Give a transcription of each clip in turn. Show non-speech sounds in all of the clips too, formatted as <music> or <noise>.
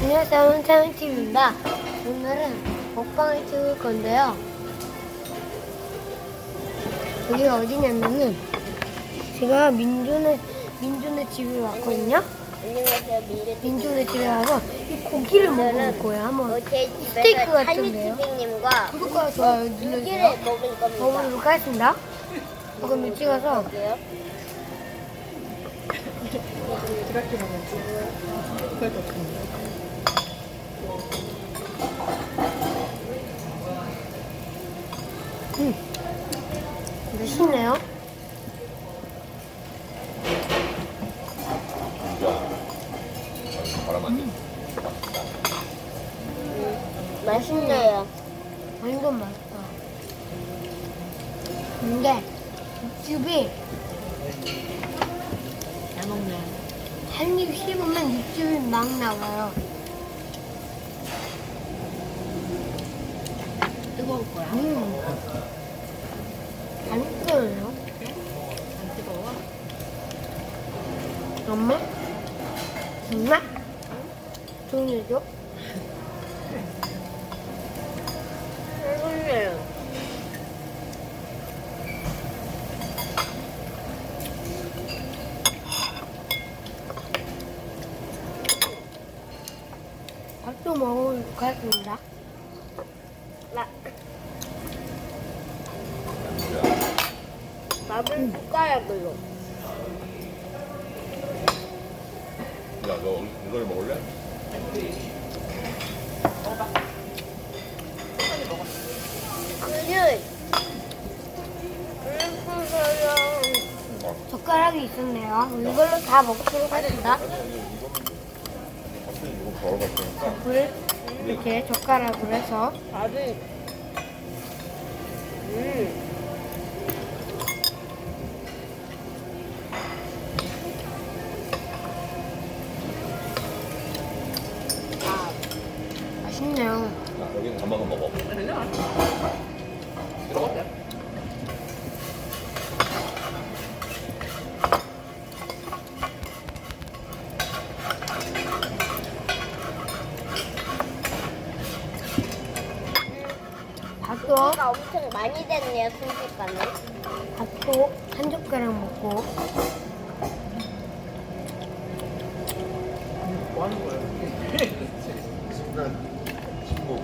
안녕하세요, hun차훈TV입니다. 오늘은 먹방을 찍을 건데요. 여기가 어디냐면은, 제가 민준의, 민준의 집에 왔거든요. 민재 민준의 집에 와서 이 고기를 먹어볼 거예요. 한번 스테이크 같은데요? 구독과 좋아요 눌러주세요. 먹을 겁니다. 먹어보도록 하겠습니다. 조금 찍어서 볼게요. 음, 맛있네요. 바람 안 돼. 맛있네요. 완전 맛있다. 근데 육즙이 잘 먹네. 한입 씹으면 육즙이 막 나와요. 뜨거울 거야. 음. 안 뜨거워요. 안 뜨거워? 엄마? 엄마? 종이죠? 맛있네요. 밥도 먹어보도록 하겠습니다. 나 밥은 숟가락으로. 야, 너 이걸 먹을래? 그를 불고서요. 젓가락이 있었네요. 이걸로 다 먹도록 하겠습니다. 물 이렇게 젓가락으로 해서 밥을 음. 맛있네요. 야, 여기는 잠깐만 먹어. 밥도 고기가 엄청 많이 됐네요 순식간에. 밥도 한 젓가락 먹고 뭐 하는 거예요? 순간 친구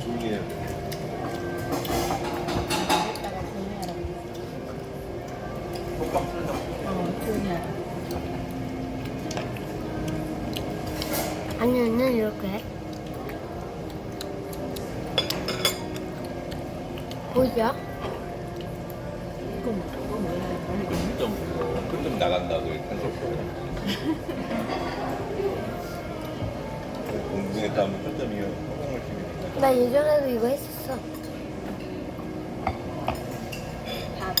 조용히 해야 돼. 어, 하라. 아니면은 이렇게 보이죠? 뭐, 좀. 좀, 좀 나간다고 하셨어요. 공중에 하면 초점이 성공을 시키니까. 나 예전에도 이거 했었어. 밥.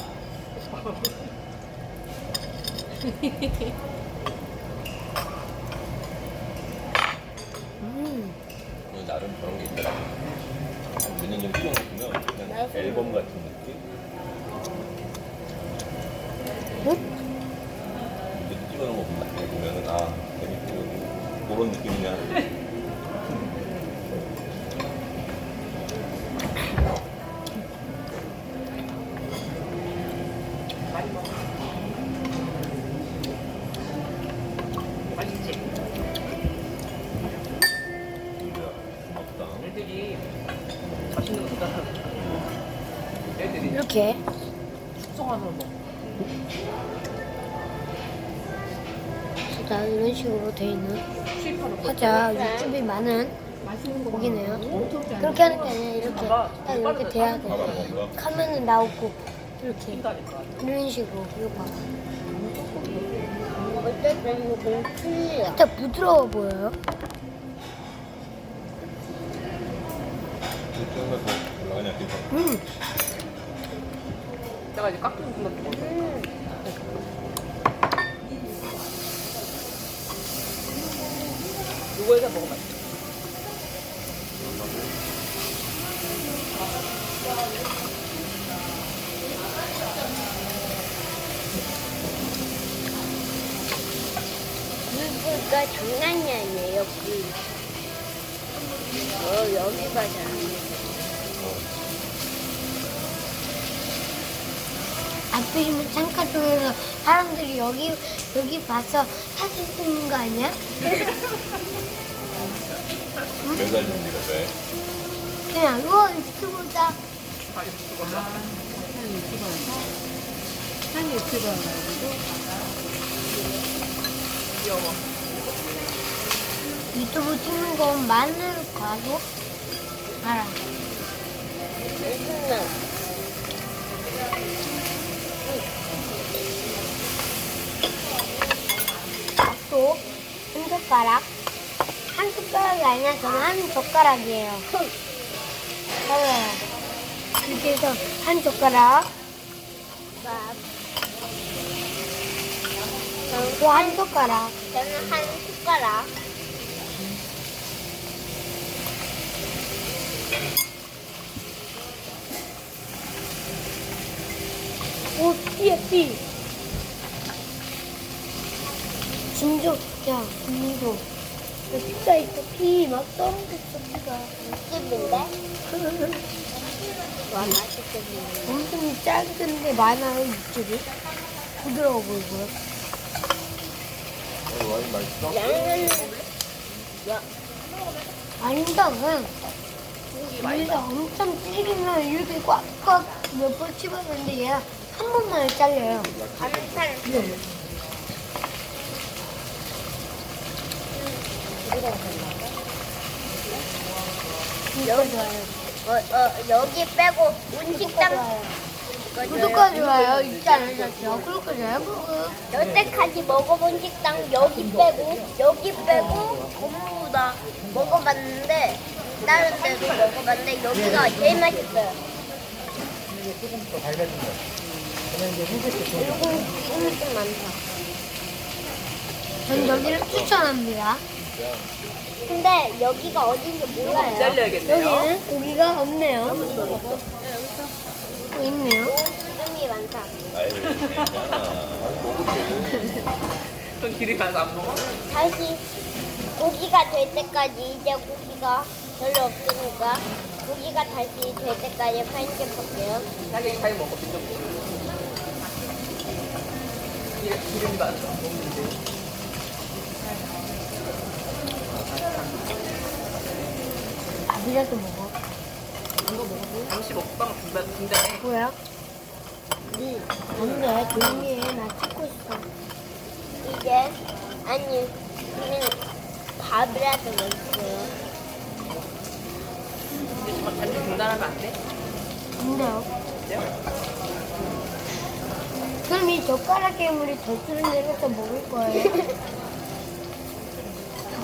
음, 오늘 나름 그런 게 있더라고. 좀 찍어놓으면 그냥 앨범 같은 느낌? 음? 이제 찍어놓은 거 보면 보면은 아 이 이렇게 숙성하는 거. 진짜 이런 식으로 돼 있는 수입하는 거. 과자 육즙이 많은 맛있는 거 고기네요. 엄청 잘 그렇게 하는 게 아니라 이렇게 딱 이렇게 돼야 돼. 카면은 나오고 이렇게. 이런 식으로 이거 봐. 어쨌든 이거 너무 틀려. 진짜 부드러워 보여요. 음, 내가 이제 것도 먹어. 음. 이거에다 먹으면 맛있어. 물보다 장난이 아니에요. 그. 어, 여기가 장난. 앞에 있는 창가 쪽에서 사람들이 여기 여기 봐서 사진 찍는 거 아니야? 매달 준비가 돼. 그냥 우와 유튜브다. 한 유튜버여가지고 귀여워. 유튜브 찍는 건 많을 거라고 알아. 또한 젓가락. 한 숟가락이 아니라 저는 한 젓가락이에요. 맞아요. 이렇게 해서 한 젓가락. 밥. 또한 젓가락. 저는 한 숟가락. 오, 삐야, 진조, 야, 진조. 야, 피가 있어, 피. 막 떨어졌어, 피가. 육즙인데? <laughs> 와, 맛있겠네. 엄청 짧은데 많아요, 육즙이. 부드러워 보이고요. 어, 와인 맛있어? 양은, 야, 아니다, 그냥. 여기가 엄청 찌르면 이렇게 꽉꽉 몇 번 씹었는데 얘가 한 번만에 잘려요. 감탄. 네. 좋아요. 어, 어, 여기 빼고 음식당 구독과 좋아요 잊지 않으셨죠? 구독과 좋아요 구독. 여태까지 먹어본 식당 여기 빼고 여기 빼고 전부 다 먹어봤는데 다른 데도 먹어봤는데 여기가 제일 맛있어요. 그리고 기름이 좀 많다. 전 여기를 추천합니다. 근데 여기가 어딘지 몰라요. 기다려야겠네요. 여기는 고기가 없네요. 또 있네요. 기름이 많다. 전 길이 가서 안 먹어? 다시 고기가 될 때까지 이제 고기가 별로 없으니까 고기가 다시 될 때까지 편집할게요. 자기 잘 먹어. 좀. 기- 기름이 많아. 먹는데. 이라도 먹어. 잠시 먹방 중단, 중단해. 뭐야? 응. 안돼 조용히 해. 나 찍고 있어. 이제 아니 그냥 밥이라도 먹어요. 이제 좀 잠시 중단하면 안 돼? 안돼요. 돼요? 그럼 이 젓가락 괴물이 젖을 내려서 먹을 거예요. <laughs>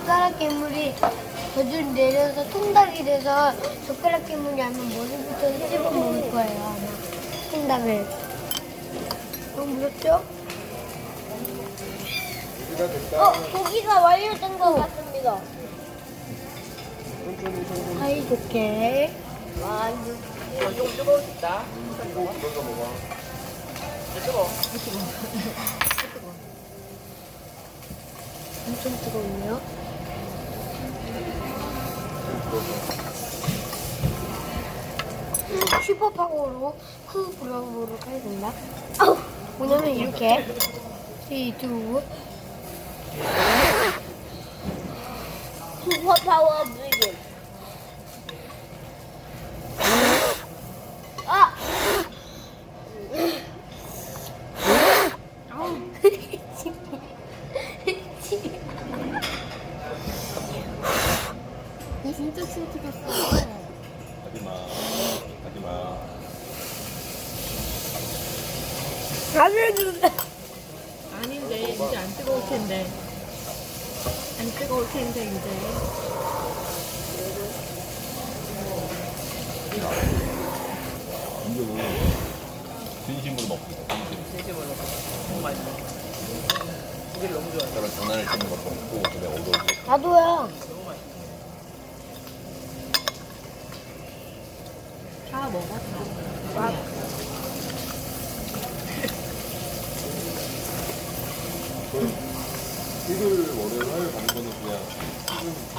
젓가락 괴물이 젖을 내려서 통닭이 돼서 젓가락 괴물이 아마 머리부터 씹어 먹을 거예요 아마 통닭을. 너무 무섭죠? 어 고기가 완료된 것 같습니다. 사이 좋게. 와 이거 조금 뜨거울 수 있다. 이거 먹어. 이제 뜨거워. 엄청 뜨거운데요? 슈퍼파워로 크 불어보도록 하겠습니다. 아우! 뭐냐면 이렇게 3, 2, 슈퍼파워 물질. 아 아우! 진짜 침 튀겼어. 하지 마. 하지 마. 안 해준다. 아닌데 이제 안 뜨거울 텐데 안 뜨거울 텐데 이제 이거 진심으로 먹고. 진심. 진심으로. 너무 맛있어. 고기를 너무 좋아해. 저런 장난을 치는 것도 없고 그냥 오돌오돌. 나도야. 다 먹었어 일요일 월요일 화요일 밤 거야.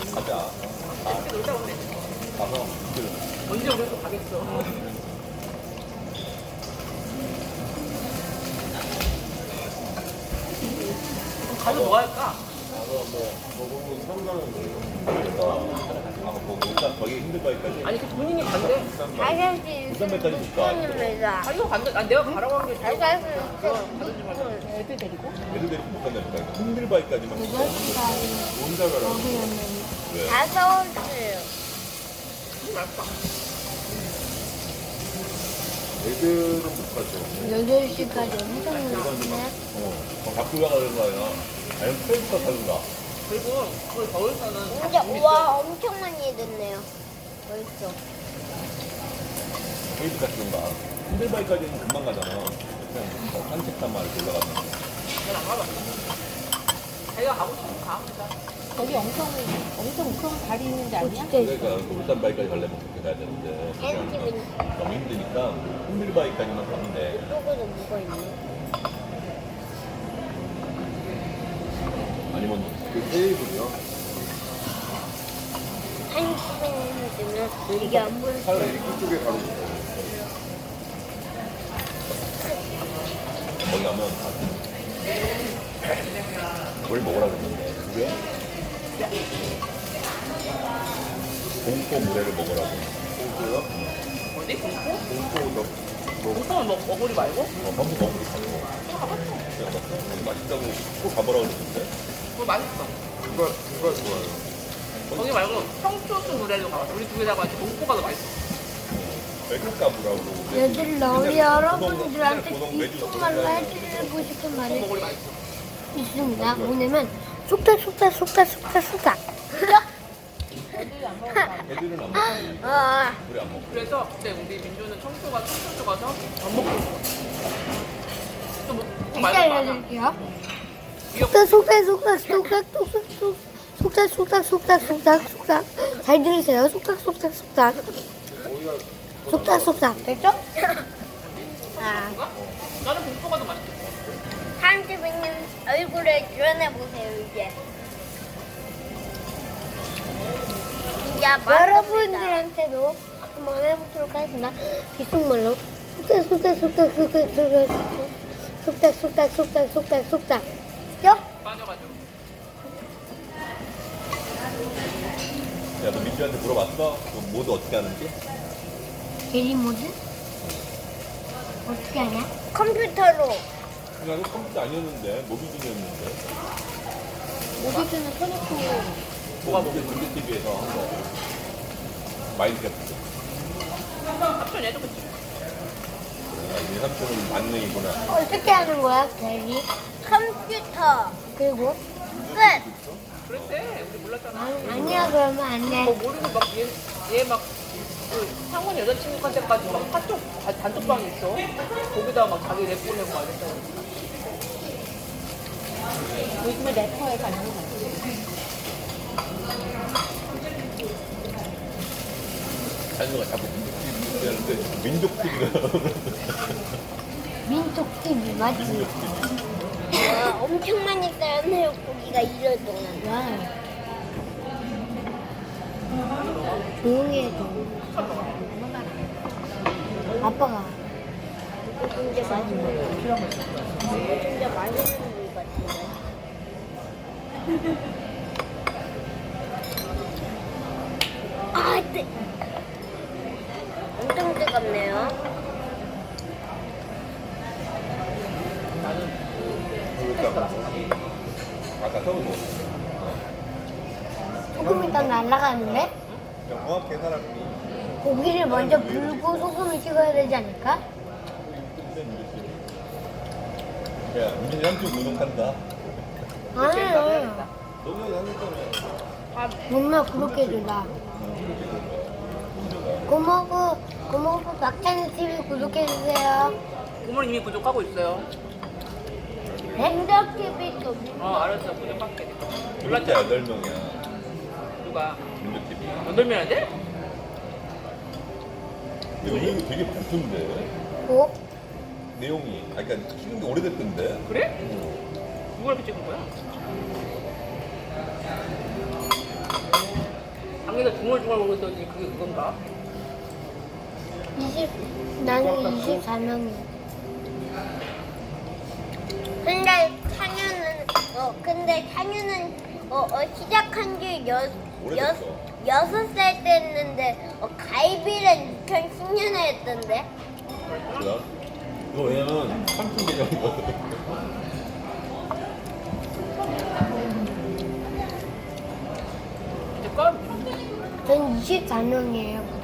이렇게 놀다 오네. 가서 이틀. 언제 우리 또 가겠어. 가서 뭐 할까? 가서 뭐 저거는 상관은 그래서 아마 뭐 일단 거기 힘들 거기까지 아니 그 본인이 간대. 알갈지 부산까지 못 가. 입니다. 자기가 간대. 아 내가 가라고 한 게. 가든지 말든지. 애들 데리고? 애들 데리고 못 간다니까. 힘들 바위까지만. 혼자 가라고. 왜? 다섯 시. 말까? 애들은 못 가죠. 여덟 시까지 엄청 늦네. 어, 어 밖으로 가는 거 아니야? 아니면 프레스가 타든가. 그리고 그 겨울사는 진짜 우와 엄청 많이 듣네요. 벌써. 페이지 같은가. 힘들 바위까지는 금방 가잖아. 그냥 뭐 산책단 말을 올라가면. 난안 가봤어. 자기가 가고 싶으면 가. 진짜. 거기 엄청 엄청 큰 다리 있는 데 아니야? 그러니까 그 울산 바위까지 가려면 그렇게 가야 되는데. 그냥 너무 힘드니까 힘들 바위까지만 가면 돼. 이쪽에도 뭐가 있네. 그 테이블이요? 한 시간이 되면 이게 안 보여. 차라리 이쪽에 가로 있어요. 거기 가면 뭘 먹으라 그랬는데 그게 공포 물회를 먹으라고 공포요? 어디? 공포? 공포 너 공포는 먹, 먹으리 말고? 어, 한번 먹으리 가고 가봤어. 그냥 갔어? 맛있다고 꼭 가보라고 그랬는데 그거 맛있어. 누가 누가 좋아요? 거기 말고 청초수 노래도 가봤어. 우리 두 개다 같이 공포가 더 맛있어. 외국 가보라고 얘들 우리 여러분들한테 뒷속말로 해드리고 싶은 말이 먹으리 맛있어. 있습니다. 뭐냐면 속닥 속닥 속닥 속닥 속닥. 애들은 안 먹지 아, 우리 안 먹고 그래서 그때 우리 민주는 청초가 청초수 가서 안 먹고 있어. 또 먹고 말고 많아. 알려드릴게요. 속닥 속닥 속닥 속닥 속닥 속닥 속닥 속닥 속닥 속닥 잘 들으세요. 속닥 속닥 속닥 속닥 속닥 됐죠? 아, 나는 공포가 더 맛있어. 한지빈님 얼굴에 드러내 보세요 이제. 여러분들한테도 한번 해보도록 하겠습니다. 귓속말로 속닥 속닥 속닥 속닥 속닥 속닥 속닥 속닥 속닥 속닥 죠? 빠져가지고. 야 너 민주한테 물어봤어? 그 모두 어떻게 하는지? 대리 모드? 어떻게 하냐? 컴퓨터로 나는 컴퓨터 아니었는데 모비 중이었는데 모비드는 켜놓고 뭐가 모비 중계 TV에서 한 거. 마인크래프트. 아, 삼촌 얘도 그치. 이 삼촌은 만능이구나. 어떻게 하는 거야 대리? 컴퓨터 그리고 끝. 그랬대. 우리 몰랐잖아. 아, 아니야 그러면 안 뭐 돼. 모르고 막 얘, 얘막 그 상원 여자친구한테까지 막 카톡 단- 단톡방이 있어. 거기다 막 자기 랩 보내고 막 이랬다고. 요즘에 래퍼에 가는 거 같아. 자녀가 자꾸 민족 TV 하는데 민족 TV가 민족 TV 맞지? 와, 엄청 많이 쌓였네요 고기가 일월 동안. 와. 조용히 해줘. 아빠가 맛있는 이거 진짜 맛있는 물 같은데. 아, 뜨. 엄청 뜨겁네요. 그러니까 아까 처음 먹었어. 소금 일단 날아가는데 공학 계산하니 고기를 먼저 불고 소금을 찍어야 되지 않을까? 야 구독한다. 아니요. 너무 하니까 정말 그렇게 해준다. 고모부, 고모부 박찬희 TV 구독해주세요. 부모님 이미 구독하고 있어요. 행적 TV 좀. 어 알았어 구독할게. 몰랐지 여덟 명이야. 누가 민족 TV. 여덟 명인데? 근데 내용이 되게 많던데 고? 내용이. 아 그러니까 찍은 게 오래됐던데. 그래? 어. 누가 이렇게 찍은 거야? 방에서 중얼중얼 보고 있더니 그게 그건가? 20, 나는 24명이야. 근데 창현은 어 근데 창현은 어, 어 시작한 지 여, 오래됐어. 여섯 살 때 했는데 어, 가입일은 2010년에 했던데 뭐야? 이거 왜냐면 삼촌 개념이거든. <laughs> 전 24명이에요.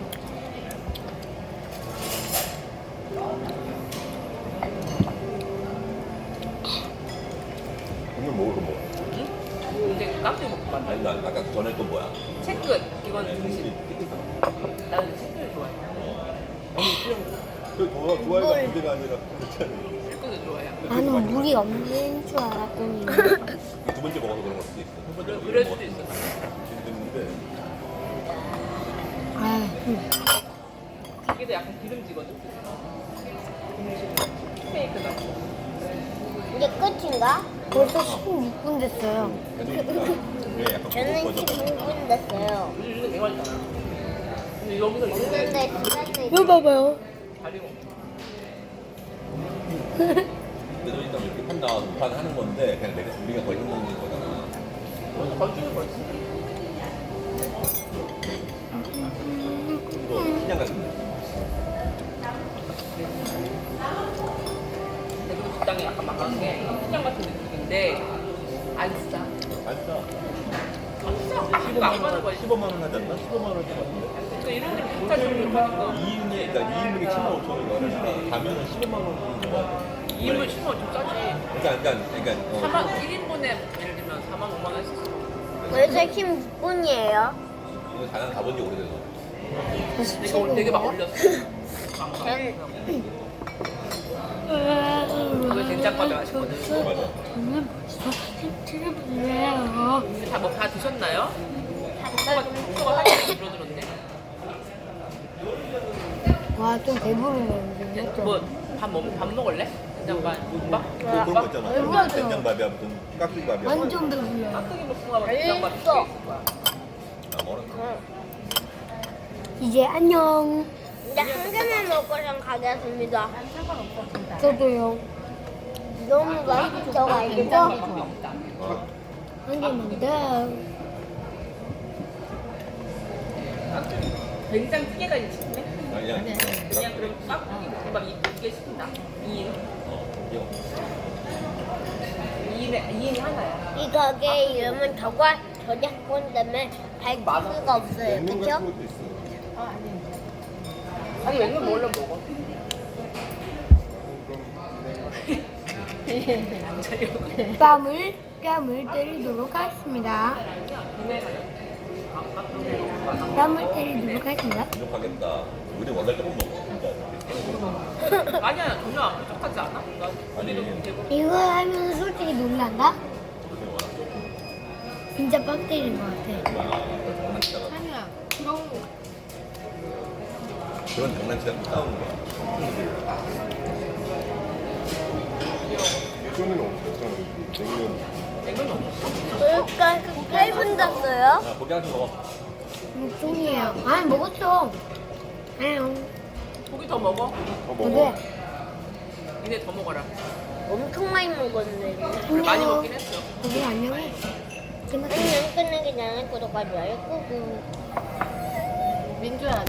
없는 줄 알았더니. 두 번째 먹어서 그런 걸 수도 있어. 첫 번째 그래- 그럴 수도 있어. 있는데 아, 음. 이게 약간 기름지거든. 등심. 스테이크 같고. 이제 끝인가? 벌써 16분 됐어요. 왜 약간 저는 고급 버전 15분 됐어요 요즘 요즘 되게 맛있잖아. 근데 여기서 이렇게 근데 지난주에 이거 봐봐요. 다리 먹. <laughs> 내돈 있다고 이렇게 판다 판 하는 건데 그냥 내가 우리가 거의 먹는 거잖아. 먼저 건축을 벌써. 이거 그냥 같은 대구 식당이 약간 망한 게 시장 같은 느낌인데 안 싸. 맞다. 안 싸. 15만 안 받는 거야. 15만 원 하지 않나? 15만 원 할때 같은데. 그러니까 이런 데 비슷한 종류 파니까 2인에 그러니까 2인분이 7만 5천 원이니까 가면은 15만 원 정도 받아. 2인분 10만 원좀 싸지. 그러니까 그러니까 그러니까 4만 어, 1인분에 예를 들면 4만 5만 원 했었어. 벌써 16분이에요 이거 다난 가본 지 오래돼서. 내가 오늘 되게 막 올렸어. 저는 그거 된장밥이 맛있거든. 맞아. 저는 벌써 힘들어요. 근데 다뭐다 드셨나요? 줄어 들었네. 와, 좀 이제. 뭐밥 먹, 밥 먹을래? 된장밥, 국밥? 뭐 그런 거 있잖아. 배부르죠. 된장밥이야 무슨 깍두기밥이야. 완전 배불러요. 깍두기 볶음밥, 된장밥 맛있어. 두개 있을 거야. 아 멀었어. 이제 안녕. 이제 한 개만 먹고선 가겠습니다 저도요. 너무 맛있어 알겠죠? 어. 한 개만 더. 된장 찌개가 있네. 아니야. 그냥 그럼 깍두기 볶음밥 이게 시킨다. 2인. 어. 이거. 2인에 2인이 하나야. 이 가게 이름은 저과 저작권 때문에 밝힐 수가 없어요 그쵸? 것도 있어. 아니 웬걸 몰래 먹어. 뺨을, 뺨을 때리도록 하겠습니다. 뺨을 때리도록 하겠습니다. 부족하겠다. 우리 원래 조금 먹어. 아니야 전혀 안 부족하지 않아? 나 아니. 우리도 되고 이거 하면 솔직히 놀란다? 진짜 빡 때리는 것 같아. 아니야. 그런 거. 그런 장난치다가 싸우는 거야. 예전에는 없었잖아. 냉면. 냉면 없어. 그러니까 그 8분 됐어요 아 고기 더 먹어. 목종이에요. 아니, 먹었죠. 아유, 고기 더 먹어. 더 근데, 먹어. 니네 더 먹어라. 엄청 많이 먹었는데 그래, 많이. 먹긴 했어. 우리 안녕해. 안녕 끝내기 전에 좋아요 꾹꾹 민주야,